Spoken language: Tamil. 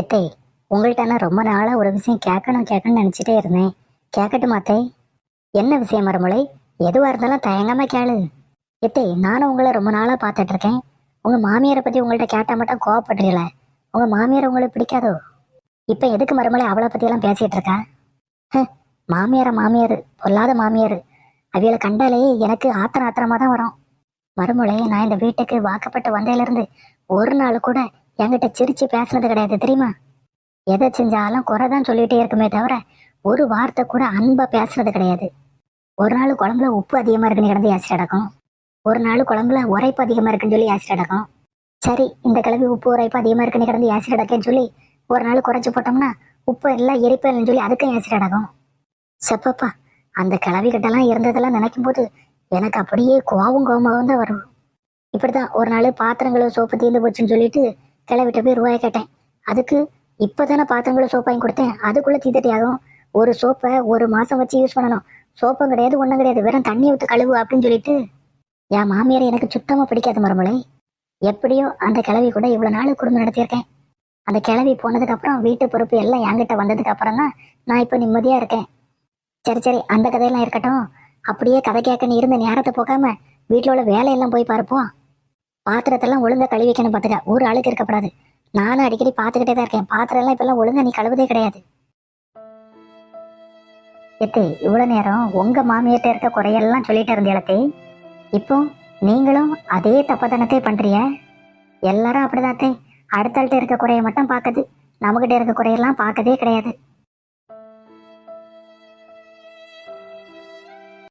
எத்தை உங்கள்கிட்ட நான் ரொம்ப நாளாக ஒரு விஷயம் கேட்கணும் கேட்கணும்னு நினச்சிட்டே இருந்தேன். கேட்கட்டு மாத்தே என்ன விஷயம் மறுமலை எதுவாக இருந்தாலும் தயங்காம கேளு. எத்தை நானும் உங்களை ரொம்ப நாளாக பார்த்துட்டு இருக்கேன். உங்கள் மாமியாரை பற்றி உங்கள்கிட்ட கேட்டால் மட்டும் கோவப்படுறீங்கள? உங்கள் மாமியார் உங்களுக்கு பிடிக்காதோ? இப்போ எதுக்கு மறுமலை அவளை பற்றியெல்லாம் பேசிகிட்டு இருக்கா? ஹ மாமியார மாமியார் பொல்லாத மாமியார். அவியலை கண்டாலே எனக்கு ஆத்திரம் ஆத்திரமாக தான் வரும். மறுமலை நான் இந்த வீட்டுக்கு வாக்கப்பட்டு வந்ததுலேருந்து ஒரு நாள் கூட என்கிட்ட சிரிச்சு பேசுனது கிடையாது தெரியுமா? எதை செஞ்சாலும் குறை தான் சொல்லிட்டே இருக்குமே தவிர ஒரு வார்த்தை கூட அன்பா பேசுனது கிடையாது. ஒரு நாள் குழம்புல உப்பு அதிகமா இருக்குன்னு கிடந்து ஆசிட் அடக்கும் ஒரு நாள் குழம்புல உரைப்பு அதிகமா இருக்குன்னு சொல்லி ஆசிட் அடக்கும் சரி இந்த கிழவி உப்பு உரைப்பு அதிகமா இருக்குன்னு கிடந்து ஆசிட் அடக்கேன்னு சொல்லி ஒரு நாள் குறைச்சு போட்டோம்னா உப்பு எல்லாம் எரிப்பேன்னு சொல்லி அதுக்கும் ஆசிட் அடக்கும் செப்பப்பா அந்த கிளவி கிட்டலாம் இருந்ததெல்லாம் நினைக்கும் போது எனக்கு அப்படியே கோவம் கோவமாக தான் வரும். இப்படிதான் ஒரு நாள் பாத்திரங்களும் சோப்பு தீர்ந்து போச்சுன்னு சொல்லிட்டு கிளவிட்ட போய் ரூபாய் கேட்டேன். அதுக்கு இப்போதானே பாத்திரங்களும் சோப்பாயும் வாங்கி கொடுத்தேன். அதுக்குள்ள தீத்தட்டி ஆகும். ஒரு சோப்பை ஒரு மாசம் வச்சு யூஸ் பண்ணணும். சோப்பும் கிடையாது ஒன்றும் கிடையாது. வெறும் தண்ணியை விட்டு கழுவு அப்படின்னு சொல்லிட்டு என் மாமியார் எனக்கு சுத்தமா பிடிக்காத மருமலை எப்படியோ அந்த கிளவி கூட இவ்வளோ நாள் குடும்பம் நடத்தியிருக்கேன். அந்த கிளவி போனதுக்கு அப்புறம் வீட்டு பொறுப்பு எல்லாம் என்கிட்ட வந்ததுக்கு அப்புறம் தான் நான் இப்போ நிம்மதியா இருக்கேன். சரி சரி அந்த கதையெல்லாம் இருக்கட்டும். அப்படியே கதை கேட்கன்னு இருந்த நேரத்தை போகாம வீட்டில் உள்ள வேலையெல்லாம் போய் பார்ப்போம் பாத்திரத்தெல்லாம் ஒழுங்காக கழுவி வைக்கணும் பார்த்துக்க ஒரு ஆளுக்கு இருக்கப்படாது. நானும் அடிக்கடி பார்த்துக்கிட்டே தான் இருக்கேன். பாத்திரம் எல்லாம் இப்பெல்லாம் ஒழுங்கா நீ கழுவுதே கிடையாது. எத்தே இவ்வளவு நேரம் உங்க மாமியார்ட்ட இருக்க குறையெல்லாம் சொல்லிட்டு இருந்தேளத்தே இப்போ நீங்களும் அதே தப்பத்தனத்தை பண்றிய எல்லாரும் அப்படிதாத்தே அடுத்தாள்கிட்ட இருக்க குறையை மட்டும் பார்க்குது நம்மகிட்ட இருக்க குறையெல்லாம் பார்க்கதே கிடையாது.